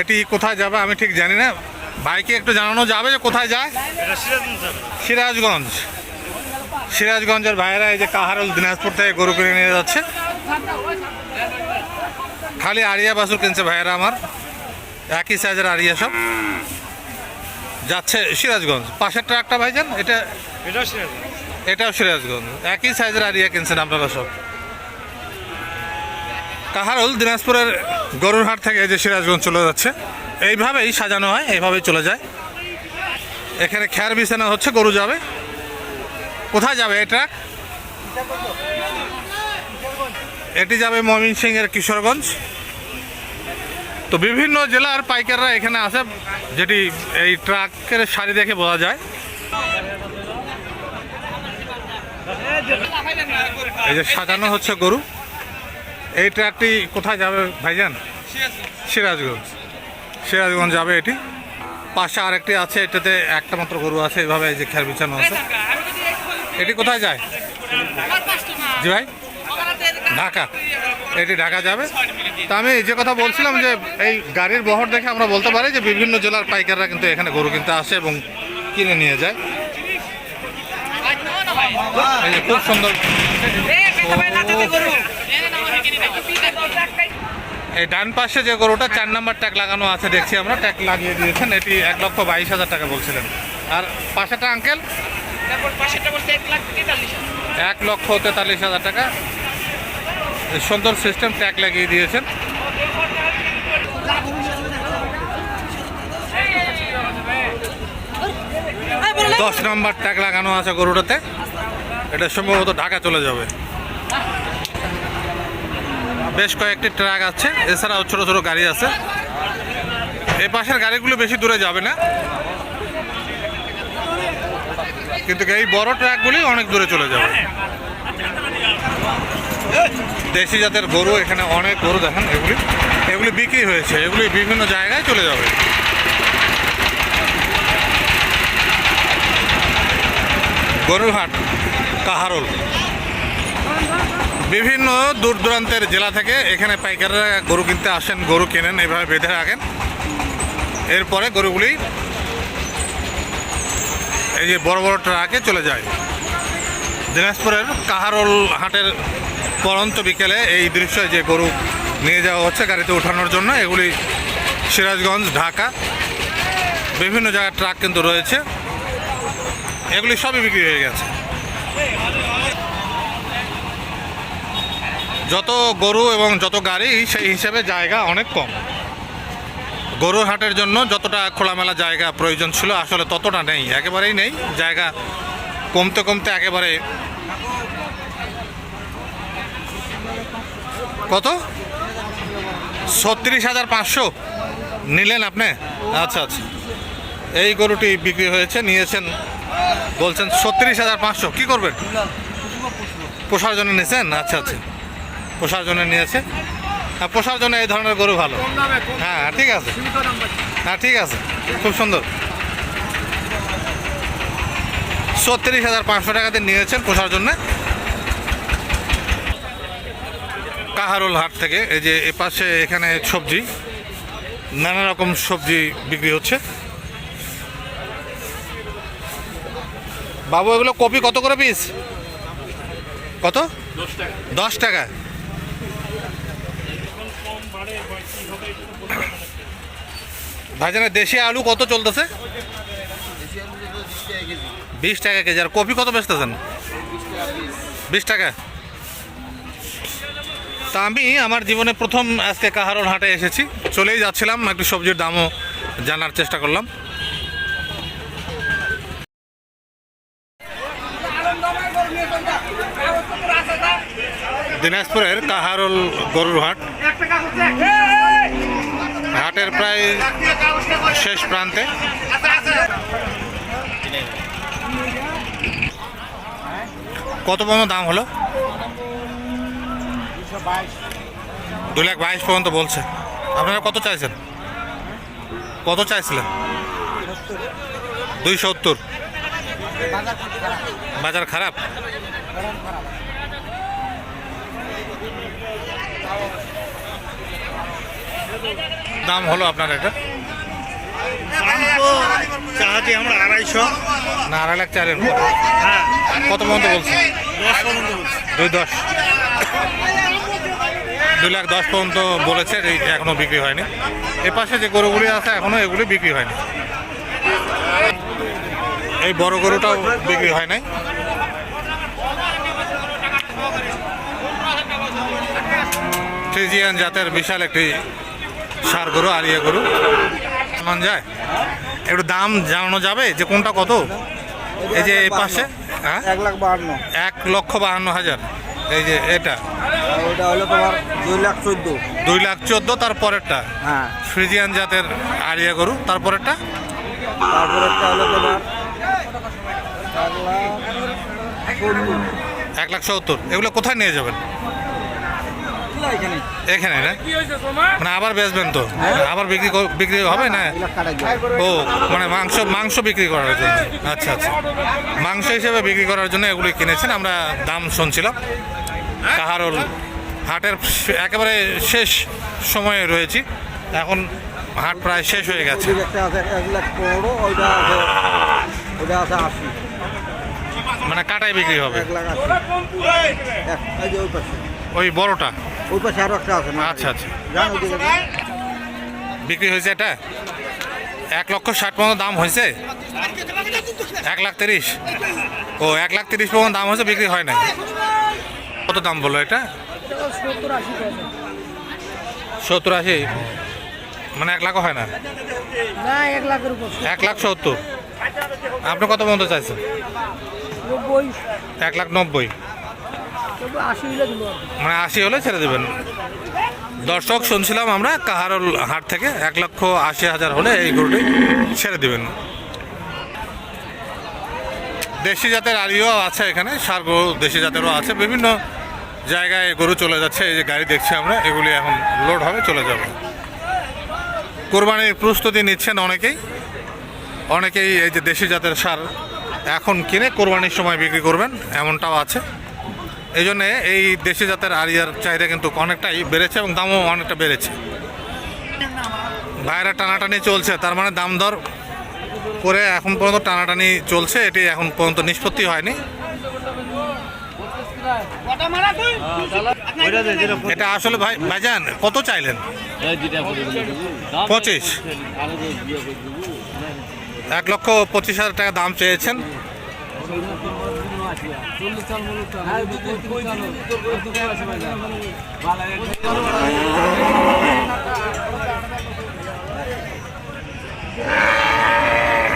এটি কোথায় যাবে আমি ঠিক জানি না। ভাইকে একটু জানানো যাবে যে কোথায় যায়? সিরাজগঞ্জ সিরাজগঞ্জের ভাইয়েরা এই যে কাহারুল দিনাজপুর থেকে গরু কিনে নিয়ে যাচ্ছে। খালি আরিয়া বাসুর কিনছে ভাইয়েরা আমার। একই সাইজের আরিয়া সব। যাচ্ছে সিরাজগঞ্জ। পাশের ট্রাকটা ভাইজান এটা এটা এটাও সিরাজগঞ্জ। একই সাইজের আরিয়া কিনছেন আপনারা সব। কাহারুল দিনাজপুরের গরুর হাট থেকে যে সিরাজগঞ্জ চলে যাচ্ছে। এইভাবেই সাজানো হয়, এইভাবেই চলে যায়। এখানে খ্যার বিছানা হচ্ছে, গরু যাবে। কোথায় যাবে এটা? এটি যাবে ময়মনসিংহের কিশোরগঞ্জ। তো বিভিন্ন জেলার পাইকাররা এখানে আসে, যেটি এই ট্রাকের সারি দেখে বোঝা যায়। এই যে সাজানো হচ্ছে গরু। এই ট্রাকটি কোথায় যাবে ভাইজান? সিরাজগঞ্জ। সিরাজগঞ্জ। যাবে এটি? পাশে আরেকটি আছে এটাতে একটা মাত্র গরু আছে এভাবে এই যে খেয়ার বিছানো আছে। এটি কোথায় যায়? জি ভাই। ঢাকা। এটি ঢাকা যাবে। তা আমি যে কথা বলছিলাম যে এই গাড়ির বহর দেখে আমরা বলতে পারি যে বিভিন্ন জেলার পাইকাররা কিন্তু এখানে গরু কিনতে আসে এবং কিনে নিয়ে যায়। খুব সুন্দর এই ডান পাশে যে গরুটা, চার নাম্বার ট্যাগ লাগানো আছে, দেখছি আমরা। ট্যাগ লাগিয়ে দিয়েছেন, এটি এক লক্ষ বাইশ হাজার টাকা বলছিলেন। আর পাশেটা আঙ্কেল এক লক্ষ তেতাল্লিশ হাজার টাকা। সুন্দর সিস্টেম ট্যাগ লাগিয়ে দিয়েছেন। দশ নম্বর ট্যাগ লাগানো আছে গরুটাতে। এটা সম্ভবত ঢাকা চলে যাবে। বেশ কয়েকটি ট্রাক আছে, এছাড়াও ছোট ছোট গাড়ি আছে। এই পাশের গাড়িগুলো বেশি দূরে যাবে না। কিন্তু এই বড় ট্রাকগুলি অনেক দূরে চলে যাবে। দেশি জাতের গরু এখানে অনেক গরু দেখেন, এগুলি এগুলি বিক্রি হয়েছে, এগুলি বিভিন্ন জায়গায় চলে যাবে। গরুর হাট। কাহারোল। বিভিন্ন দূর দূরান্তের জেলা থেকে এখানে পাইকাররা গরু কিনতে আসেন, গরু কেনেন, এভাবে বেঁধে রাখেন। এরপরে গরুগুলি এই যে বড় বড় ট্রাকে চলে যায়। দিনাজপুরের কাহারোল হাটের পরন্ত বিকেলে এই দৃশ্য যে গরু নিয়ে যাওয়া হচ্ছে গাড়িতে ওঠানোর জন্য, এগুলি সিরাজগঞ্জ, ঢাকা, বিভিন্ন জায়গায় ট্রাক কিন্তু রয়েছে। এগুলি সবই বিক্রি হয়ে গেছে। যত গরু এবং যত গাড়ি, সেই হিসেবে জায়গা অনেক কম। গরুর হাটের জন্য যতটা খোলামেলা জায়গা প্রয়োজন ছিল, আসলে ততটা নেই। একেবারেই নেই। জায়গা কমতে কমতে একেবারে কত? ছত্রিশ হাজার পাঁচশো। নিলেন আপনি? আচ্ছা আচ্ছা। এই গরুটি বিক্রি হয়েছে, নিয়েছেন বলছেন ছত্রিশ হাজার পাঁচশো। কী করবেন? পোষার জন্য নিয়েছেন? আচ্ছা আচ্ছা। পোষার জন্য নিয়েছে। হ্যাঁ পোষার জন্য এই ধরনের গরু ভালো। হ্যাঁ ঠিক আছে। হ্যাঁ ঠিক আছে। খুব সুন্দর। ছত্রিশ হাজার পাঁচশো টাকাতে নিয়েছেন পোষার জন্য। কাহারোল হাট থেকে এই যে এ পাশে এখানে সবজি নানা রকম সবজি বিক্রি হচ্ছে। বাবু, এগুলো কপি কত করে পিস কত? দশ টাকা। দেশি আলু কত চলতেছে? বিশ টাকা কেজি। আর কপি কত বেচতেছেন? বিশ টাকা। তা আমি আমার জীবনে প্রথম আজকে কাহারোল হাটে এসেছি। চলেই যাচ্ছিলাম, একটু সবজির দামও জানার চেষ্টা করলাম। দিনাজপুরের কাহারোল গরুর হাট। হাটের প্রায় শেষ প্রান্তে। কত পর্যন্ত দাম হলো? দু লাখ বাইশ পর্যন্ত বলছে। আপনারা কত চাইছেন? কত চাইছিলেন? দুই সত্তর। বাজার খারাপ? দাম হলো আপনার এটা? চাহাতি আমরা আড়াইশো। না আড়াই লাখ চারের। হ্যাঁ। কত পর্যন্ত বলছেন? দশ পর্যন্ত দুই দশ। দুই লাখ দশ পর্যন্ত বলেছে এই এখনও বিক্রি হয়নি। এ পাশে যে গরুগুলি আছে এখনও এগুলি বিক্রি হয়নি। এই বড় গরুটাও বিক্রি হয় নাই। ফ্রিজিয়ান জাতের বিশাল একটি সার গরু আরিয়া গরু। মান যায়। একটু দাম জানানো যাবে যে কোনটা কত? এই যে এই পাশে হ্যাঁ? এক লাখ বাহান্ন। এক লক্ষ বাহান্ন হাজার। এই যে এটা। আর ওটা হলো তোমার দুই লাখ চোদ্দ। দুই লাখ চোদ্দ তার পরেরটা? হ্যাঁ। ফ্রিজিয়ান জাতের আরিয়া গরু তারপরেরটা হলো তোমার এক লাখ সত্তর এগুলো কোথায় নিয়ে যাবেন? এখানে এখানে না? মানে আবার বেচবেন তো? আবার বিক্রি কর- বিক্রি হবে না? ও মানে মাংস মাংস বিক্রি করার জন্য। আচ্ছা আচ্ছা। মাংস হিসেবে বিক্রি করার জন্য এগুলি কিনেছেন আমরা দাম শুনছিলাম। কাহারল হাটের একেবারে শেষ সময়ে রয়েছি। এখন হাট প্রায় শেষ হয়ে গেছে। আশি। মানে কাটাই বিক্রি হবে। ওই বড়টা। ওই পাশে আরও একটা আছে আচ্ছা আচ্ছা। বিক্রি হয়েছে এটা? এক লক্ষ ষাট পর্যন্ত দাম হয়েছে? এক লাখ তিরিশ? ও এক লাখ তিরিশ পর্যন্ত দাম হয়েছে বিক্রি হয় না কত দাম বলল এটা? সত্তর আশি। মানে এক লাখও হয় না? না এক লাখ সত্তর। আপনি কত পর্যন্ত চাইছেন? এক লাখ নব্বই। মানে আশি হলে ছেড়ে দেবেন। দর্শক শুনছিলাম আমরা, কাহারল হাট থেকে এক লক্ষ আশি হাজার হলে এই গরুটি ছেড়ে দেবেন। দেশি জাতের আরিও আছে এখানে, সার গরু দেশি জাতেরও আছে। বিভিন্ন জায়গায় গরু চলে যাচ্ছে, এই যে গাড়ি দেখছি আমরা, এগুলি এখন লোড হবে, চলে যাবে। কোরবানির প্রস্তুতি নিচ্ছেন অনেকেই। অনেকেই এই যে দেশি জাতের সার এখন কিনে কোরবানির সময় বিক্রি করবেন, এমনটাও আছে। এই জন্যে এই দেশি জাতের আরিয়ার চাহিদা কিন্তু অনেকটাই বেড়েছে এবং দামও অনেকটা বেড়েছে। ভাইরা টানাটানি চলছে, তার মানে দাম দর করে এখন পর্যন্ত টানাটানি চলছে, এটি এখন পর্যন্ত নিষ্পত্তি হয়নি। এটা আসলে ভাই, ভাইজান, কত চাইলেন? পঁচিশ। এক লক্ষ পঁচিশ হাজার টাকা দাম চেয়েছেন।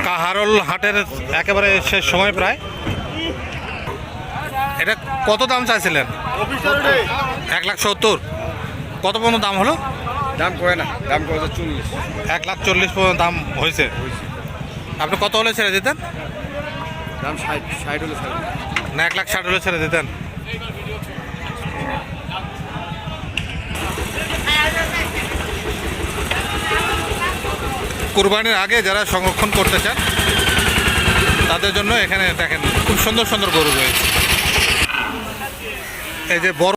কাহারল হাটের একেবারে শেষ সময় প্রায়। এটা কত দাম চাইছিলেন? এক লাখ সত্তর। কত পর্যন্ত দাম হলো? দাম কয় না দাম কয় চল্লিশ। এক লাখ চল্লিশ পর্যন্ত দাম হয়েছে। আপনি কত হলে ছেড়ে দিতেন? দাম ষাট ষাট হলে ষাট না, এক লাখ ষাট হলে ছেড়ে দিতেন। কুরবানির আগে যারা সংরক্ষণ করতে চান, তাদের জন্য এখানে দেখেন, খুব সুন্দর সুন্দর গরু রয়েছে। এই যে বড়